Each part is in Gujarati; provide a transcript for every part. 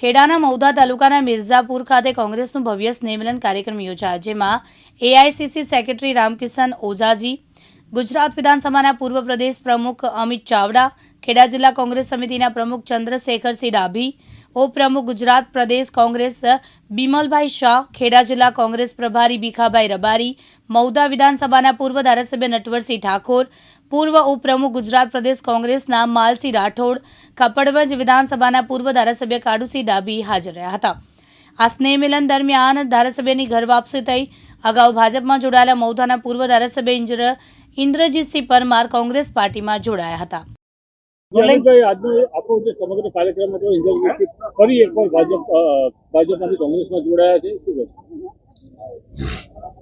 ખેડાના મૌદા તાલુકાના મિર્ઝાપુર ખાતે કોંગ્રેસનું ભવ્ય સ્નેહમિલન કાર્યક્રમ યોજાયો, જેમાં એઆઈસીસી સેક્રેટરી રામકિશન ઓઝાજી, ગુજરાત વિધાનસભાના પૂર્વ પ્રદેશ પ્રમુખ અમિત ચાવડા, ખેડા જિલ્લા કોંગ્રેસ સમિતિના પ્રમુખ ચંદ્રશેખરસિંહ ડાભી ઉપપ્રમુખ ગુજરાત પ્રદેશ કોંગ્રેસ બિમલભાઈ શાહ, ખેડા જિલ્લા કોંગ્રેસ પ્રભારી ભીખાભાઈ રબારી મૌદા વિધાનસભાના પૂર્વ ધારાસભ્ય નટવરસિંહ ઠાકોર પૂર્વ ઉપપ્રમુખ ગુજરાત પ્રદેશ કોંગ્રેસના માલસિંહ રાઠોડ કપડવંજ વિધાનસભાના પૂર્વ ધારાસભ્ય કાડુસિંહ ડાભી હાજર રહ્યા હતા. આ સ્નેહ મિલન દરમિયાન ધારાસભ્યની ઘર વાપસી થઈ અગાઉ ભાજપમાં જોડાયેલા મૌધાના પૂર્વ ધારાસભ્ય ઇન્દ્ર ઇન્દ્રજીતસિંહ પરમાર કોંગ્રેસ પાર્ટીમાં જોડાયા હતા. જયંતભાઈ આજનો એ આખો જે સમગ્ર કાર્યક્રમ હતો ઇન્દ્રજીતસિંહ ફરી એકવાર ભાજપ ભાજપમાંથી કોંગ્રેસમાં જોડાયા છે?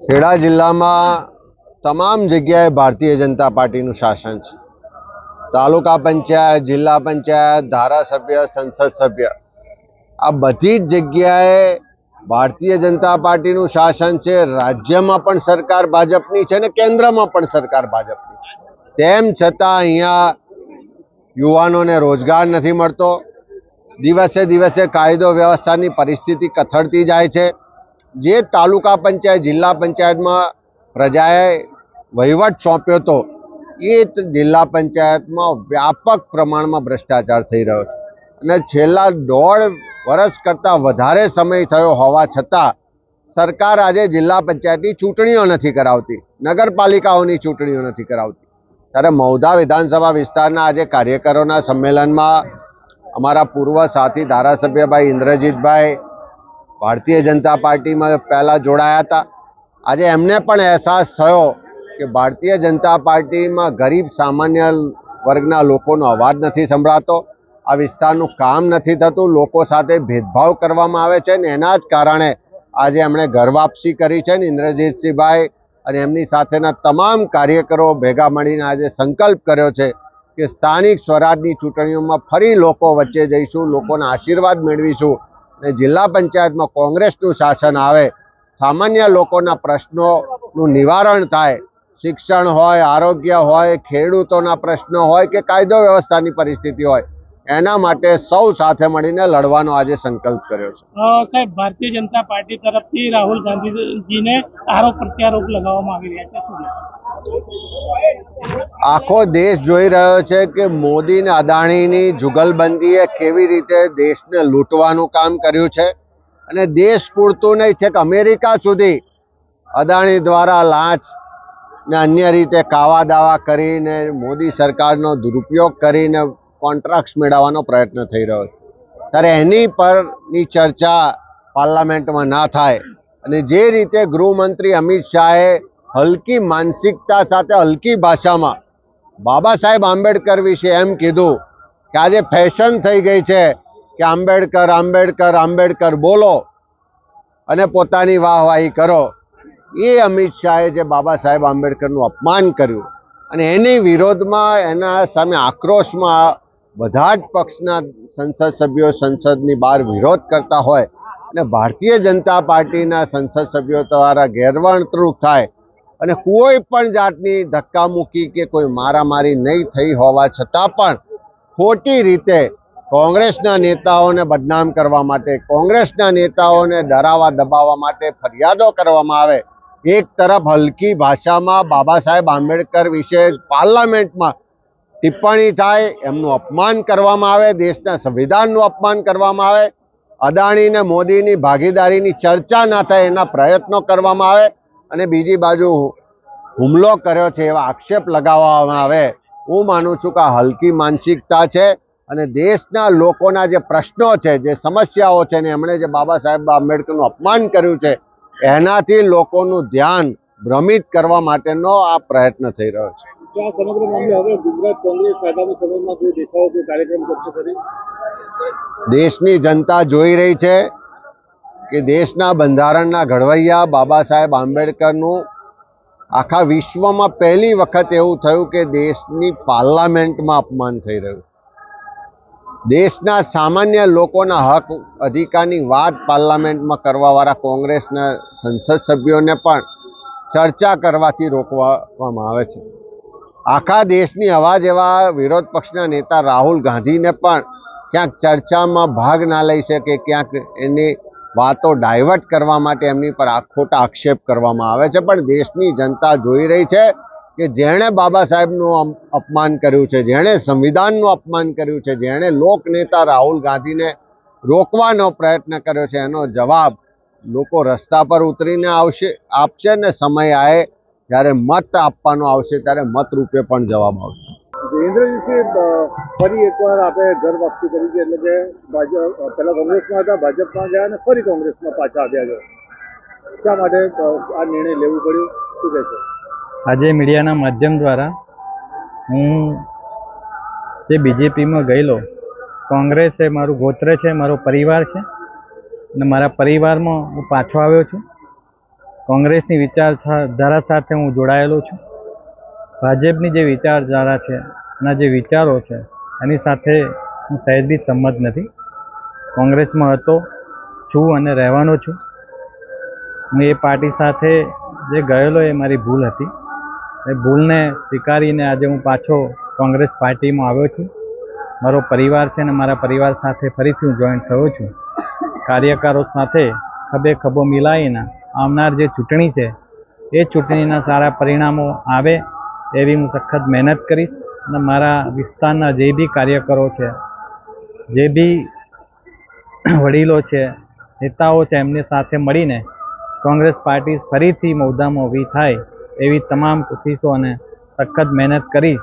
ખેડા જિલ્લામાં તમામ જગ્યાએ ભારતીય જનતા પાર્ટીનું શાસન છે. તાલુકા પંચાયત, જિલ્લા પંચાયત, ધારાસભ્ય, સંસદ સભ્ય. આ બધી જ જગ્યાએ ભારતીય જનતા પાર્ટીનું શાસન છે. રાજ્યમાં પણ સરકાર ભાજપની છે ને કેન્દ્રમાં પણ સરકાર ભાજપની તેમ છતાં અહીંયા યુવાનોને રોજગાર નથી મળતો. દિવસે દિવસે કાયદો વ્યવસ્થાની પરિસ્થિતિ કથળતી જાય છે. જે તાલુકા પંચાયત, જિલ્લા પંચાયતમાં પ્રજાએ વહીવટ સોંપ્યો હતો. એ જિલ્લા પંચાયતમાં વ્યાપક પ્રમાણમાં ભ્રષ્ટાચાર થઈ રહ્યો છે. અને છેલ્લા દોઢ વર્ષ કરતાં વધારે સમય થયો હોવા છતાં સરકાર આજે જિલ્લા પંચાયતની ચૂંટણીઓ નથી કરાવતી. નગરપાલિકાઓની ચૂંટણીઓ નથી કરાવતી. ત્યારે મૌધા વિધાનસભા વિસ્તારના આજે કાર્યકરોના સંમેલનમાં અમારા પૂર્વ સાથી ધારાસભ્યભાઈ ઇન્દ્રજીતભાઈ, ભારતીય જનતા પાર્ટીમાં પહેલાં જોડાયા હતા. આજે એમને પણ અહેસાસ થયો કે ભારતીય જનતા પાર્ટીમાં ગરીબ સામાન્ય વર્ગના લોકોનો અવાજ નથી સંભળાતો, આ વિસ્તારનું કામ નથી થતું, લોકો સાથે ભેદભાવ કરવામાં આવે છે ને એના જ કારણે આજે એમણે ઘર વાપસી કરી છે ને ઇન્દ્રજીતસિંહભાઈ અને એમની સાથેના તમામ કાર્યકરો ભેગા મળીને આજે સંકલ્પ કર્યો છે કે સ્થાનિક સ્વરાજની ચૂંટણીઓમાં ફરી લોકો વચ્ચે જઈશું, લોકોના આશીર્વાદ મેળવીશું અને જિલ્લા પંચાયતમાં કોંગ્રેસનું શાસન આવે સામાન્ય લોકોના પ્રશ્નોનું નિવારણ થાય શિક્ષણ હોય આરોગ્ય હોય ખેડૂતોના પ્રશ્નો હોય કે કાયદો વ્યવસ્થાની પરિસ્થિતિ હોય એના માટે સૌ સાથે મળીને લડવાનો આજે સંકલ્પ કર્યો છે. સાહેબ ભારતીય જનતા પાર્ટી તરફથી રાહુલ ગાંધીજીને આરોપ પ્રત્યારોપ લગાવવામાં આવી રહ્યા છે. આખો દેશ જોઈ રહ્યો છે કે મોદી ને અદાણીની જુગલબંધીએ કેવી રીતે દેશને લૂંટવાનું કામ કર્યું છે. અને દેશ પૂરતું નહીં. છે કે અમેરિકા સુધી અદાણી દ્વારા લાંચ ને અન્ય રીતે કાવા દાવા કરીને મોદી સરકારનો દુરુપયોગ કરીને કોન્ટ્રાક્ટ્સ મેળવવાનો પ્રયત્ન થઈ રહ્યો છે. ત્યારે એની પરની ચર્ચા પાર્લામેન્ટમાં ના થાય. અને જે રીતે ગૃહમંત્રી અમિત શાહે હલકી માનસિકતા સાથે હલકી ભાષામાં બાબા સાહેબ આંબેડકર વિશે એમ કીધું કે આજે ફેશન થઈ ગઈ છે. કે આંબેડકર આંબેડકર આંબેડકર બોલો અને પોતાની વાહવાહી કરો. એ અમિત શાહે જે બાબા સાહેબ આંબેડકરનું અપમાન કર્યું અને એની વિરોધમાં એના સામે આક્રોશમાં બધા જ પક્ષના સંસદ સભ્યો સંસદની બહાર વિરોધ કરતા હોય અને ભારતીય જનતા પાર્ટીના સંસદ સભ્યો દ્વારા ગેરવર્તણૂક થાય અને કોઈ પણ જાતની ધક્કામુક્કી કે કોઈ મારામારી નહીં થઈ હોવા છતાં પણ ખોટી રીતે કોંગ્રેસના નેતાઓને બદનામ કરવા માટે, કોંગ્રેસના નેતાઓને ડરાવા દબાવવા માટે ફરિયાદો કરવામાં આવે. એક તરફ હલકી ભાષામાં બાબા સાહેબ આંબેડકર વિશે પાર્લામેન્ટમાં ટિપ્પણી થાય, એમનું અપમાન કરવામાં આવે, દેશના સંવિધાનનું અપમાન કરવામાં આવે. અદાણીને મોદીની ભાગીદારીની ચર્ચા ના થાય એના પ્રયત્નો કરવામાં આવે. અને બીજી બાજુ હુમલો કર્યો છે એવા આક્ષેપ લગાવવામાં આવે. હું માનું છું કે હલકી માનસિકતા છે. અને દેશના લોકોના જે પ્રશ્નો છે જે સમસ્યાઓ છે ને એમણે જે બાબા સાહેબ આંબેડકરનું અપમાન કર્યું છે એનાથી લોકોનું ધ્યાન ભ્રમિત કરવા માટેનો આ પ્રયત્ન થઈ રહ્યો છે. દેશની જનતા જોઈ રહી છે કે દેશના બંધારણના ઘડવૈયા બાબા સાહેબ આંબેડકરનું આખા વિશ્વમાં પહેલી વખત એવું થયું કે દેશની પાર્લામેન્ટમાં અપમાન થઈ રહ્યું દેશના સામાન્ય લોકોના હક અધિકારની વાત પાર્લામેન્ટમાં કરવાવાળા કોંગ્રેસના સંસદ સભ્યોને પણ ચર્ચા કરવાથી રોકવામાં આવે છે. આખા દેશની અવાજ એવા વિરોધ પક્ષના નેતા રાહુલ ગાંધીને પણ ક્યાંક ચર્ચામાં ભાગ ના લઈ શકે, ક્યાંક એની વાતો ડાયવર્ટ કરવા માટે એમની પર ખોટા આક્ષેપ કરવામાં આવે છે. પણ દેશની જનતા જોઈ રહી છે કે જેણે બાબા સાહેબનું અપમાન કર્યું છે, જેણે સંવિધાનનું અપમાન કર્યું છે, જેણે લોકનેતા રાહુલ ગાંધીને રોકવાનો પ્રયત્ન કર્યો છે, એનો જવાબ લોકો રસ્તા પર ઉતરીને આવશે, આપશે ને સમય આવે જ્યારે મત આપવાનો આવશે ત્યારે મત રૂપે પણ જવાબ આવશે. જયેન્દ્રજીથી ફરી એકવાર આપણે ઘર વાપસી કરી છે, એટલે કે કોંગ્રેસમાં ભાજપમાં ગયા અને ફરી કોંગ્રેસમાં પાછા આવ્યા છે. શા માટે આ નિર્ણય લેવું પડ્યું? શું કહેશો? આજે મીડિયાના માધ્યમ દ્વારા હું જે બીજેપીમાં ગયેલો, કોંગ્રેસ એ મારું ગોત્ર છે, મારો પરિવાર છે, અને મારા પરિવારમાં હું પાછો આવ્યો છું. કોંગ્રેસની વિચારધારા સાથે હું જોડાયેલો છું. ભાજપની જે વિચારધારા છે, એના જે વિચારો છે, એની સાથે હું સહેજ બી સંમત નથી. કોંગ્રેસમાં હતો, છું અને રહેવાનો છું. હું એ પાર્ટી સાથે જે ગયેલો એ મારી ભૂલ હતી. એ ભૂલને સ્વીકારીને આજે હું પાછો કોંગ્રેસ પાર્ટીમાં આવ્યો છું. મારો પરિવાર છે અને મારા પરિવાર સાથે ફરીથી હું જોઈન થયો છું. કાર્યકરો સાથે ખભે ખભો મિલાવીને આવનાર જે ચૂંટણી છે, એ ચૂંટણીના સારા પરિણામો આવે એવી હું સખત મહેનત કરીશ અને મારા વિસ્તારના જે બી કાર્યકરો છે, જે બી વડીલો છે, નેતાઓ છે એમની સાથે મળીને કોંગ્રેસ પાર્ટી ફરીથી મૌદામાં ઊભી થાય એવી તમામ કોશિશો અને સખત મહેનત કરી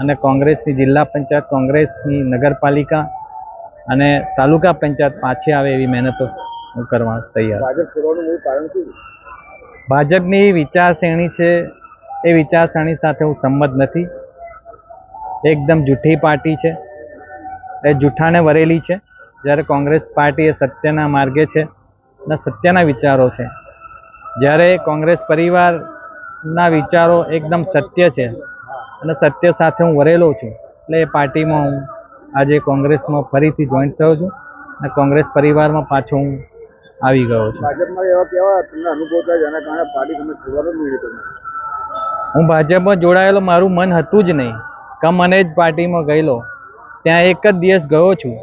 અને કોંગ્રેસની જિલ્લા પંચાયત કોંગ્રેસની નગરપાલિકા અને તાલુકા પંચાયત પાછી આવે એવી મહેનતો હું કરવા તૈયાર? ભાજપની વિચારસરણી છે એ વિચારસરણી સાથે હું સંમત નથી. એકદમ જૂઠી પાર્ટી છે. એ જૂઠાને વરેલી છે. જ્યારે કોંગ્રેસ પાર્ટી એ સત્યના માર્ગે છે અને સત્યના વિચારો છે. જ્યારે કોંગ્રેસ પરિવારના વિચારો એકદમ સત્ય છે. અને સત્ય સાથે હું વરેલો છું. એટલે એ પાર્ટીમાં હું આજે કોંગ્રેસમાં ફરીથી જોઈન થયો છું. અને કોંગ્રેસ પરિવારમાં પાછો હું આવી ગયો છું. ભાજપમાં એવા કેવા તમને અનુભવ થાય જેના કારણે પાર્ટી તમે છોડવાનો જ નિર્ણય હું ભાજપમાં જોડાયેલો મારું મન હતું જ નહીં. કમ મને જ પાર્ટીમાં ગયેલો. ત્યાં એક જ દિવસ ગયો છું.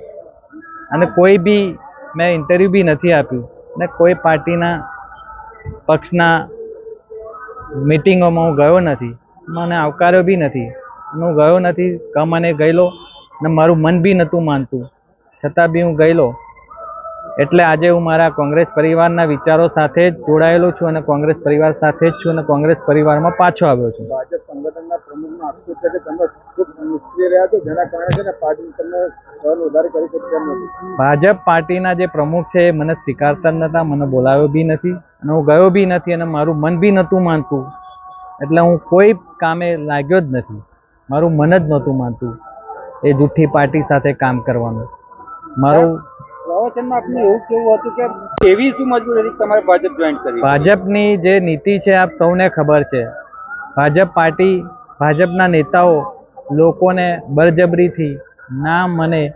અને કોઈ બી મેં ઇન્ટરવ્યૂ બી નથી આપ્યું. ને કોઈ પાર્ટીના પક્ષના મિટિંગોમાં હું ગયો નથી, મને આવકાર્યો બી નથી. હું ગયો નથી મને ગયેલો ને મારું મન બી નહોતું માનતું. છતાં બી હું ગયેલો. એટલે આજે હું મારા કોંગ્રેસ પરિવારના વિચારો સાથે જ જોડાયેલો છું અને કોંગ્રેસ પરિવાર સાથે જ છું અને કોંગ્રેસ પરિવારમાં પાછો આવ્યો છું. ભાજપ સંગઠનના પ્રમુખનો આક્ષેપ છે કે તમે ખૂબ નિષ્ક્રિય રહ્યા છો જેના કારણે છે ને પાર્ટી તમને સહન વધારે કરી શકતા નથી. ભાજપ પાર્ટીના જે પ્રમુખ છે એ મને સ્વીકારતા નહોતા મને બોલાવ્યો બી નથી અને હું ગયો બી નથી અને મારું મન બી નહોતું માનતું. એટલે હું કોઈ કામે લાગ્યો જ નથી. મારું મન જ નહોતું માનતું એ જૂઠી પાર્ટી સાથે કામ કરવાનું. મારું ભાજપની જે નીતિ છે આપ સૌને ખબર છે. ભાજપ પાર્ટી, ભાજપના નેતાઓ લોકોને બળજબરીથી ના મને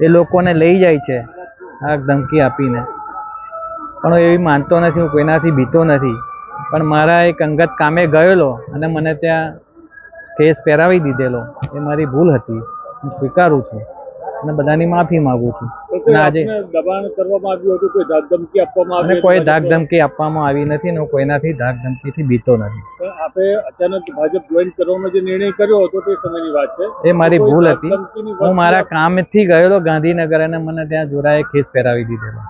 એ લોકોને લઈ જાય છે, આ ધમકી આપીને. પણ હું એવી માનતો નથી, હું કોઈનાથી બીતો નથી. પણ મારા એક અંગત કામે ગયેલો અને મને ત્યાં કેસ પહેરાવી દીધેલો. એ મારી ભૂલ હતી. હું સ્વીકારું છું. અને બધાની માફી માગું છું. અને આજે દબાણ કરવામાં આવ્યું હતું? કોઈ ધાક ધમકી આપવામાં આવી કોઈ ધાક ધમકી આપવામાં આવી નથી ને હું કોઈનાથી ધાક ધમકીથી બીતો નથી. આપે અચાનક ભાજપ જોઈન કરવાનો જે નિર્ણય કર્યો હતો તે સમયની વાત છે. એ મારી ભૂલ હતી. હું મારા કામથી ગયેલો ગાંધીનગર અને મને ત્યાં જોરાએ કેસ પહેરાવી દીધેલો.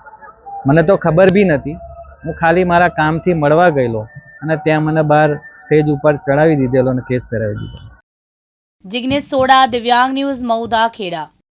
મને તો ખબર બી નથી. હું ખાલી મારા કામથી મળવા ગયેલો અને ત્યાં મને બહાર સ્ટેજ ઉપર ચડાવી દીધેલો અને કેસ પહેરાવી દીધેલો. જિગ્નેશ સોડા દિવ્યાંગ ન્યૂઝ મઉદા ખેડા.